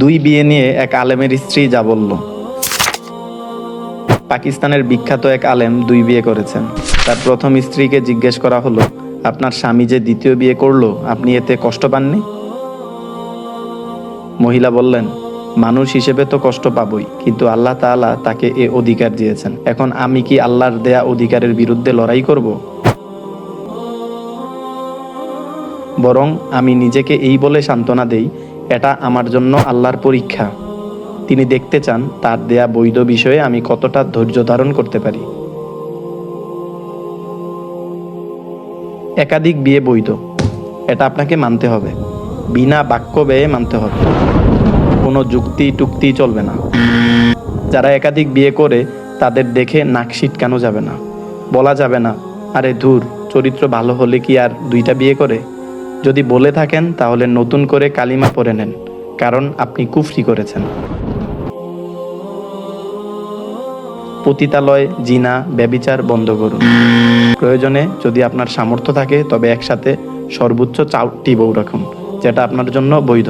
দুই বিয়ে নিয়ে এক আলেমের স্ত্রী যা বলল। পাকিস্তানের বিখ্যাত এক আলেম দুই বিয়ে করেছেন। তার প্রথম স্ত্রীকে জিজ্ঞেস করা হলো, আপনার স্বামী যে দ্বিতীয় বিয়ে করল, আপনি এতে কষ্ট পাননি? মহিলা বললেন, মানুষ হিসেবে তো কষ্ট পাবই, কিন্তু আল্লাহ তাআলা তাকে এ অধিকার দিয়েছেন। এখন আমি কি আল্লাহর দেয়া অধিকারের বিরুদ্ধে লড়াই করব? বরং আমি নিজেকে এই বলে সান্ত্বনা দেই এটা আমার জন্য আল্লাহর পরীক্ষা। তিনি দেখতে চান, তার দেয়া বৈধ বিষয়ে আমি কতটা ধৈর্য ধারণ করতে পারি। একাধিক বিয়ে বৈধ। এটা আপনাকে মানতে হবে। বিনা বাক্য ব্যয়ে মানতে হবে। কোনো যুক্তি টুক্তি চলবে না। যারা একাধিক বিয়ে করে, তাদের দেখে নাক কেন যাবে না। বলা যাবে না, আরে ধুর, চরিত্র ভালো হলে কি আর দুইটা বিয়ে করে? যদি বলে থাকেন, তাহলে নতুন করে কালিমা পরে নেন, কারণ আপনি কুফরি করেছেন। পতিতালয়, জিনা, ব্যবিচার বন্ধ করুন। প্রয়োজনে যদি আপনার সামর্থ্য থাকে, তবে একসাথে সর্বোচ্চ চারটি বউ রাখুন, যেটা আপনার জন্য বৈধ।